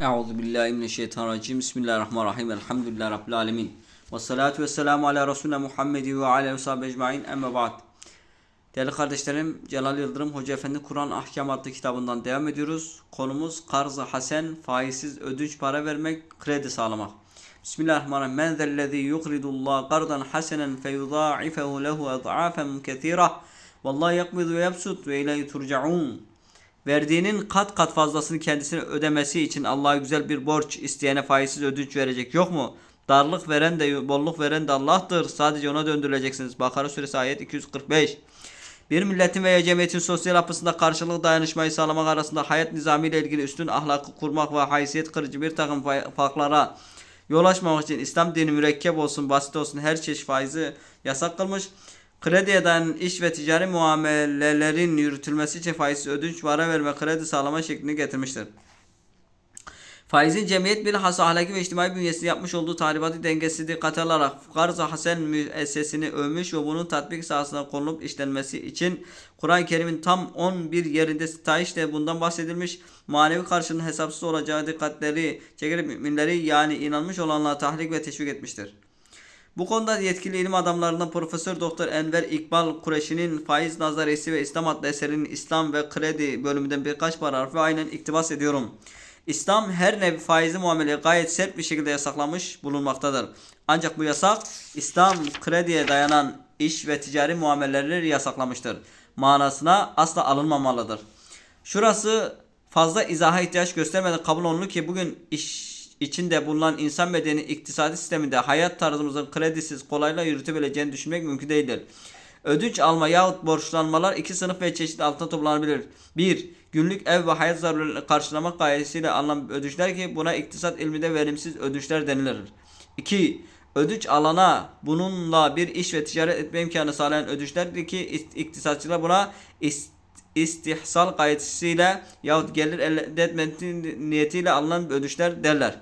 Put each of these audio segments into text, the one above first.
Euzu billahi mineşşeytanirracim. Bismillahirrahmanirrahim. Elhamdülillahi rabbil alamin. Ves salatu vesselamu ala resulina Muhammedi ve ala sahibi ecmaîn. Emme ba'd. Değerli kardeşlerim, Celal Yıldırım Hoca Efendi Kur'an Ahkam adlı kitabından devam ediyoruz. Konumuz karz-ı hasen, faizsiz ödünç para vermek, kredi sağlamak. Bismillahirrahmanirrahim. Men zellezî yukridullah kardan hasenen feyudâifehu lehu ed'afen kethîrah. Vallahi yakbidu ve yabsut ve ileyhi turcaun. Verdiğinin kat kat fazlasını kendisine ödemesi için Allah'a güzel bir borç isteyene faizsiz ödünç verecek yok mu? Darlık veren de bolluk veren de Allah'tır. Sadece ona döndürüleceksiniz. Bakara suresi ayet 245. Bir milletin veya cemiyetin sosyal yapısında karşılıklı dayanışmayı sağlamak arasında hayat nizamı ile ilgili üstün ahlakı kurmak ve haysiyet kırıcı bir takım farklara yol açmamak için İslam dini mürekkep olsun, basit olsun her çeşit faizi yasak kılmış. Krediye dayanan iş ve ticari muamelelerin yürütülmesi için faizsiz ödünç, vara verme, kredi sağlama şeklini getirmiştir. Faizin cemiyet bilhassa ahlaki ve içtimai bünyesinde yapmış olduğu tahribatı dengesi dikkate alarak Garz-ı Hasen müessesini övmüş ve bunun tatbik sahasına konulup işlenmesi için Kur'an-ı Kerim'in tam 11 yerinde sitayişle bundan bahsedilmiş. Manevi karşılığının hesapsız olacağı dikkatleri çekerek müminleri yani inanmış olanlara tahrik ve teşvik etmiştir. Bu konuda yetkili ilim adamlarından Profesör Doktor Enver İkbal Kureşi'nin Faiz Nazaresi ve İslam adlı eserinin İslam ve Kredi bölümünden birkaç paragraf ve aynen iktibas ediyorum. İslam her nevi faizi muameleyi gayet sert bir şekilde yasaklamış bulunmaktadır. Ancak bu yasak İslam krediye dayanan iş ve ticari muameleleri yasaklamıştır. Manasına asla alınmamalıdır. Şurası fazla izaha ihtiyaç göstermeden kabul olunur ki bugün iş içinde bulunan insan bedeni iktisadi sisteminde hayat tarzımızın kredisiz kolayla yürütebileceğini düşünmek mümkün değildir. Ödünç alma yahut borçlanmalar iki sınıf ve çeşit altında toplanabilir. 1. Günlük ev ve hayat zarurlarını karşılamak gayesiyle alınan ödünçler ki buna iktisat ilminde verimsiz ödünçler denilir. 2. Ödünç alana bununla bir iş ve ticaret etme imkanı sağlayan ödünçlerdir ki iktisatçılar buna ist istihsal gayesiyle yahut gelir elde etme niyetiyle alınan ödünçler derler.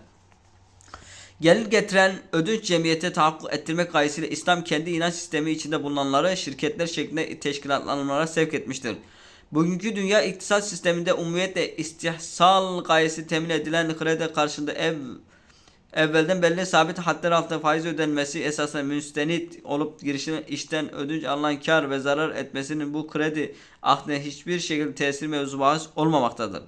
Gelir getiren ödünç cemiyete tahakkuk ettirmek gayesiyle İslam kendi inanç sistemi içinde bulunanları şirketler şeklinde teşkilatlanmalara sevk etmiştir. Bugünkü dünya iktisat sisteminde umumiyetle istihsal gayesi temin edilen kredi karşında ev evvelden belli sabit hadler altında faiz ödenmesi esasında müstenit olup girişine işten ödünç alınan kar ve zarar etmesinin bu kredi ahdine hiçbir şekilde tesir mevzu bahis olmamaktadır.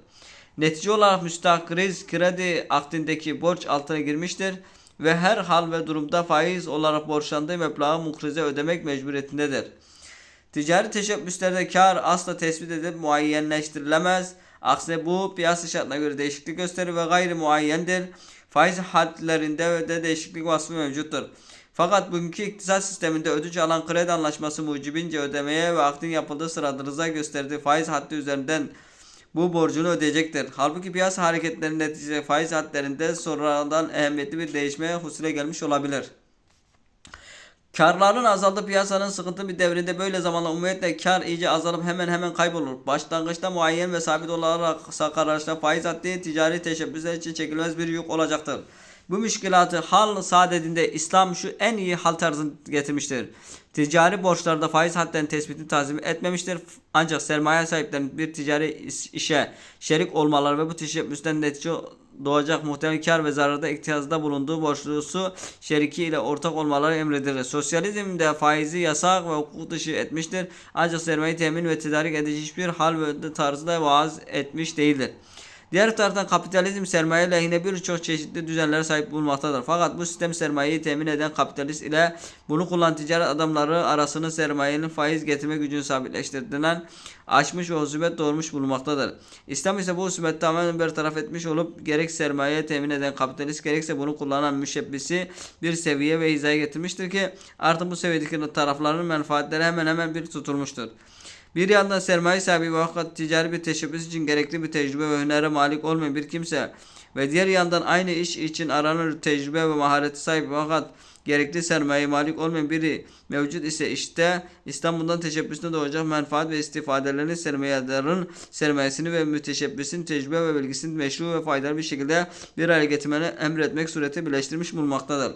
Netice olarak müstakriz kredi akdindeki borç altına girmiştir ve her hal ve durumda faiz olarak borçlandığı meblağı mukrize ödemek mecburiyetindedir. Ticari teşebbüslerde kar asla tespit edilip muayyenleştirilemez. Aksine bu piyasa şartına göre değişiklik gösterir ve gayri muayyendir. Faiz hadlerinde de değişiklik vasfı mevcuttur. Fakat bugünkü iktisat sisteminde ödünç alan kredi anlaşması mucibince ödemeye ve akdin yapıldığı sırada rıza gösterdiği faiz haddi üzerinden bu borcunu ödeyecektir. Halbuki piyasa hareketlerinin neticede faiz hadlerinde sonradan ehemmiyetli bir değişmeye husule gelmiş olabilir. Karların azaldığı piyasanın sıkıntı bir devrinde böyle zamanla umumiyetle kar iyice azalıp hemen hemen kaybolur. Başlangıçta muayyen ve sabit olarak kararlaşta faiz haddi ticari teşebbüsler için çekilmez bir yük olacaktır. Bu müşkilatı hal saadetinde İslam şu en iyi hal tarzını getirmiştir. Ticari borçlarda faiz haddinin tespitini tazim etmemiştir. Ancak sermaye sahiplerinin bir ticari işe şerik olmaları ve bu teşebbüsten netice doğacak muhtemel kar ve zararda ihtiyazda bulunduğu borçlusu şeriki ile ortak olmaları emredilir. Sosyalizm de faizi yasak ve hukuk dışı etmiştir. Ancak sermaye temin ve tedarik edici hiçbir hal ve tarzda vaaz etmiş değildir. Diğer taraftan kapitalizm sermaye lehine birçok çeşitli düzenlere sahip bulunmaktadır. Fakat bu sistem sermayeyi temin eden kapitalist ile bunu kullanan ticaret adamları arasını sermayenin faiz getirme gücünü sabitleştirdiğinden aşmış ve husumet doğurmuş bulunmaktadır. İslam ise bu husumeti tamamen bertaraf etmiş olup gerek sermaye temin eden kapitalist gerekse bunu kullanan müşebbisi bir seviye ve hizaya getirmiştir ki artık bu seviyedeki tarafların menfaatleri hemen hemen bir tutulmuştur. Bir yandan sermaye sahibi ve fakat ticari bir teşebbüs için gerekli bir tecrübe ve hünere malik olmayan bir kimse ve diğer yandan aynı iş için aranır tecrübe ve mahareti sahibi fakat gerekli sermaye malik olmayan biri mevcut ise işte İstanbul'dan teşebbüsüne doğacak menfaat ve istifadelerini sermayedarın sermayesini ve müteşebbisin tecrübe ve bilgisini meşru ve faydalı bir şekilde bir araya getirmeni emretmek sureti birleştirmiş bulunmaktadır.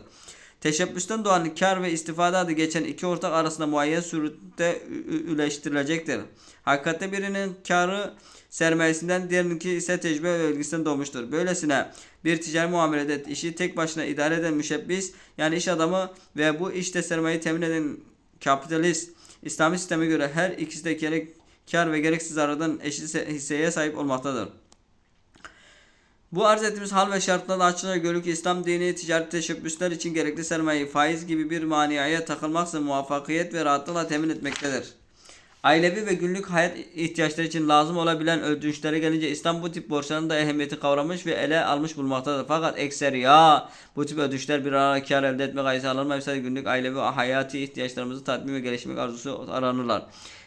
Teşebbüsten doğan kar ve istifade adı geçen iki ortak arasında muayyen surette üleştirilecektir. Hakikatte birinin karı sermayesinden diğerinki ise tecrübe ve bilgisinden doğmuştur. Böylesine bir ticari muamelede işi tek başına idare eden müşebbis yani iş adamı ve bu işte sermayeyi temin eden kapitalist İslami sisteme göre her ikisi de gerek kar ve gereksiz zarardan eşit hisseye sahip olmaktadır. Bu arz ettiğimiz hal ve şartlarda açığa ki İslam dini ticaret teşebbüsler için gerekli sermayeyi faiz gibi bir maniaya takılmaksızın muvaffakiyet ve rahatlıkla temin etmektedir. Ailevi ve günlük hayat ihtiyaçları için lazım olabilen ödünçlere gelince İslam bu tip borçların da ehemmiyeti kavramış ve ele almış bulmaktadır. Fakat ekser ya bu tip ödünçler bir ara kar elde etme gayesi alınmaysa günlük ailevi ve hayati ihtiyaçlarımızı tatmin ve geliştirmek arzusu aranırlar.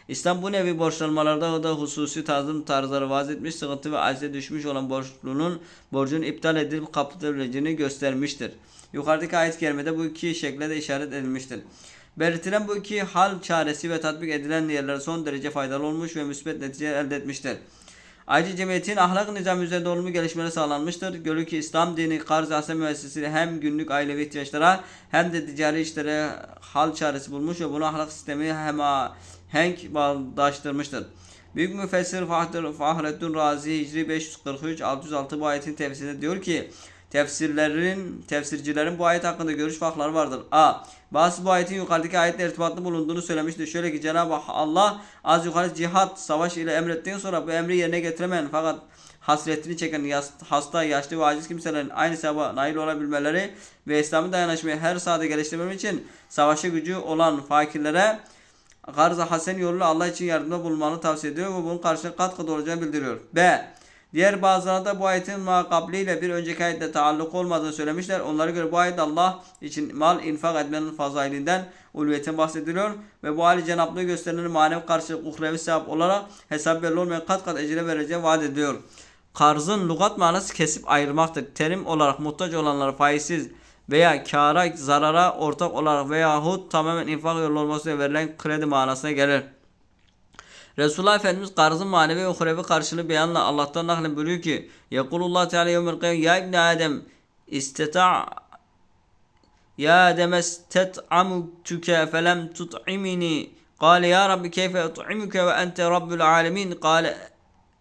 İslam bu nevi borçlanmalarda da hususi tazım tarzları vaz etmiş, sıkıntı ve acize düşmüş olan borçlunun borcun iptal edilip kapatabileceğini göstermiştir. Yukarıdaki ayet-i kerimede bu iki şekle de işaret edilmiştir. Belirtilen bu iki hal çaresi ve tatbik edilen yerler son derece faydalı olmuş ve müsbet netice elde etmiştir. Ayrıca cemiyetin ahlak nizamı üzerinde olumlu gelişmeler sağlanmıştır. Görülür ki İslam dini karz asya müessesesi hem günlük ailevi ihtiyaçlara hem de ticari işlere hal çaresi bulmuş ve bunu ahlak sistemi hem henk bağdaştırmıştır. Büyük müfessir Fahrettin Razi Hicri 543-606 bu ayetin tefsirinde diyor ki Tefsirlerin, tefsircilerin bu ayet hakkında görüş farkları vardır. A. Bazı bu ayetin yukarıdaki ayetle irtibatlı bulunduğunu söylemiştir. Şöyle ki Cenab-ı Allah az yukarı cihat, savaş ile emrettiğin sonra bu emri yerine getiremeyen fakat hasretini çeken hasta, yaşlı ve aciz kimselerin aynı sevaba nail olabilmeleri ve İslami dayanışmayı her sahada geliştirmem için savaşa gücü olan fakirlere garz hasen yoluyla Allah için yardımda bulunmanı tavsiye ediyor ve bunun karşılığı kat kat olacağını bildiriyor. B. Diğer bazıları da bu ayetin makabliyle bir önceki ayetle taalluk olmadığını söylemişler. Onlara göre bu ayet Allah için mal infak etmenin fazayilinden ulviyetin bahsediliyor ve bu hali cenaplığı gösterilen manevi karşılık uhrevi sevap olarak hesap belli olmayan kat kat ecire vereceği vaat ediyor. Karzın lugat manası kesip ayırmaktır. Terim olarak muhtaç olanlara faizsiz veya kara, zarara ortak olarak veyahut tamamen infak yolu olmasıyla verilen kredi manasına gelir. Resulullah Efendimiz karzın manevi ve uhrevi karşılığı beyanla Allah'tan naklen buyuruyor ki Yekulullah Teala yevmel kıyam Ya İbni Adem isteta Ya Adem istet'amtuke felem tut'imini قال يا رب كيف أطعمك وأنت رب العالمين قال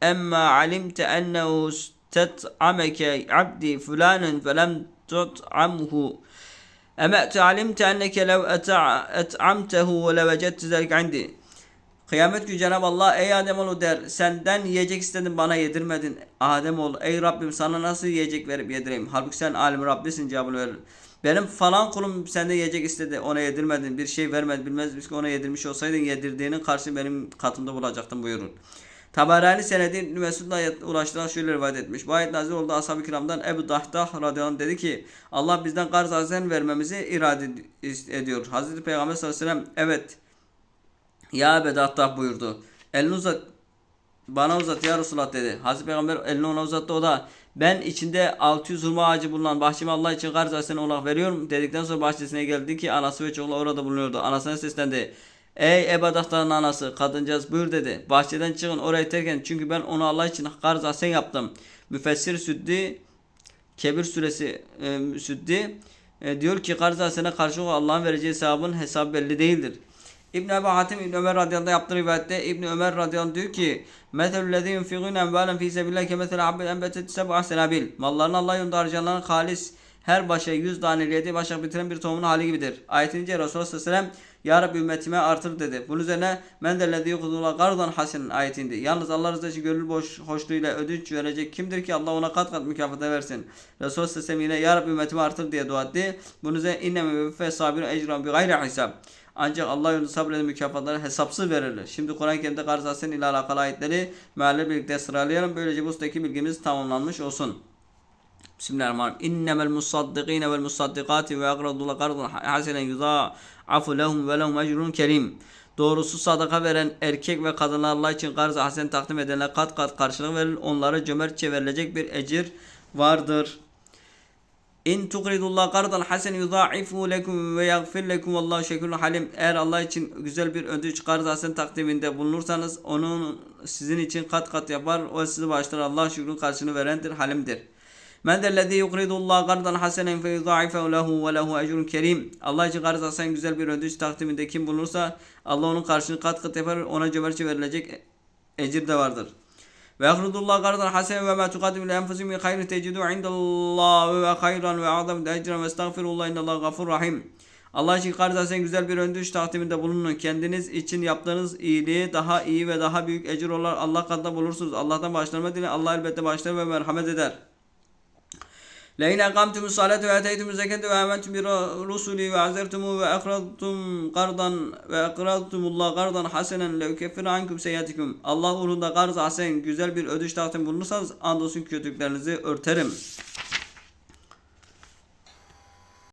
أما علمت أنه استطعمك عبدي فلانا فلم تطعمه أما علمت أنك لو أتعمته لوجدت ذلك عندي Kıyamet günü Cenab-ı Allah ey Ademoğlu der senden yiyecek istedim bana yedirmedin. Ademoğlu ey Rabbim sana nasıl yiyecek verip yedireyim. Halbuki sen alim Rabbisin cevabını verir. Benim falan kulum sende yiyecek istedi ona yedirmedin bir şey vermedi bilmez ki ona yedirmiş olsaydın yedirdiğinin karşı benim katımda bulacaktın buyurun. Tabarani senedi İbn Mesud'la şöyle rivayet etmiş. Bu ayet nazil oldu ashab-ı kiramdan Ebu Dahdah radıyallahu dedi ki Allah bizden karz azen vermemizi irade ediyor. Hazreti Peygamber sallallahu aleyhi ve sellem evet ya Bedattah buyurdu. Elini uzat. Bana uzat ya Resulullah dedi. Hazreti Peygamber elini ona uzattı o da ben içinde 600 hurma ağacı bulunan bahçemi Allah için garz asene olarak veriyorum dedikten sonra bahçesine geldi ki anası ve çocuklar orada bulunuyordu. Anasına seslendi. Ey Ebadahta'nın anası kadıncağız buyur dedi. Bahçeden çıkın oraya terken çünkü ben onu Allah için garz asen yaptım. Müfessir Süddi Kebir suresi e, Süddi e, diyor ki garz asene karşılık Allah'ın vereceği sevabın hesabı belli değildir. İbn Ebu Hatim İbn Ömer radıyallahu yaptığı rivayette İbn Ömer radıyallahu diyor ki Meselüllezî yunfigûne envâlen fî sebillâhi kemethele habben enbetet seb'a senabil. Mallarını Allah yolunda harcayanların halis her başa yüz taneli yedi başak bitiren bir tohumun hali gibidir. Ayetince Resulullah sallallahu aleyhi ve sellem Ya Rabbi ümmetime artır dedi. Bunun üzerine men dellezî yukudullah gardan hasenin ayetindi. Yalnız Allah rızası için gönül boş hoşluğuyla ödünç verecek kimdir ki Allah ona kat kat mükafatı versin. Resulullah sallallahu aleyhi ve sellem yine Ya Rabbi ümmetime artır diye dua etti. Bunun üzerine inneme ve sabirun ecran bi gayri hisab. Ancak Allah yolunda sabreden mükafatları hesapsız verilir. Şimdi Kur'an-ı Kerim'de Garzasen ile alakalı ayetleri mealle birlikte sıralayalım. Böylece bu ustaki bilgimiz tamamlanmış olsun. Bismillahirrahmanirrahim. İnnemel musaddikine vel musaddikati ve akradullah kardan hasenen yudâ'afu lehum ve lehum ecrun kerim. Doğrusu sadaka veren erkek ve kadınlar Allah için karz hasen takdim edenler kat kat karşılık verilir. Onlara cömertçe verilecek bir ecir vardır. İn tukridullah kardan hasen yudaifu lekum ve yaghfir lekum vallahu şekürün halim. Eğer Allah için güzel bir ödünç karz hasen takdiminde bulunursanız onun sizin için kat kat yapar. O sizi bağışlar. Allah şükrün karşını verendir, halimdir. Men dellezî yukridullah kardan hasenen fe yudaifu lehu ve lehu ecrun kerim. Allah için karz hasen güzel bir ödünç takdiminde kim bulunursa Allah onun karşını kat kat yapar. Ona cömertçe verilecek ecir de vardır. Ve yakrudullah gardan hasenen ve ma tukadimu li enfusikum min hayrin tecidu indallahi ve hayran ve azam ecren ve estağfirullah innallaha gafur rahim. Allah için hasen güzel bir öndürüş takdiminde bulunun. Kendiniz için yaptığınız iyiliği daha iyi ve daha büyük ecir olarak Allah katında bulursunuz. Allah'tan bağışlanma dileyin. Allah elbette bağışlar ve merhamet eder. لئن أقمتم الصلاة وآتيتم الزكاة وآمنتم برسلي وعزرتم وأقرضتم قرضا وأقرضتم الله قرضا حسنا لأكفر عنكم سيئاتكم Allah uğrunda karz hasen güzel bir ödüş takdim bulunursanız andolsun kötülüklerinizi örterim.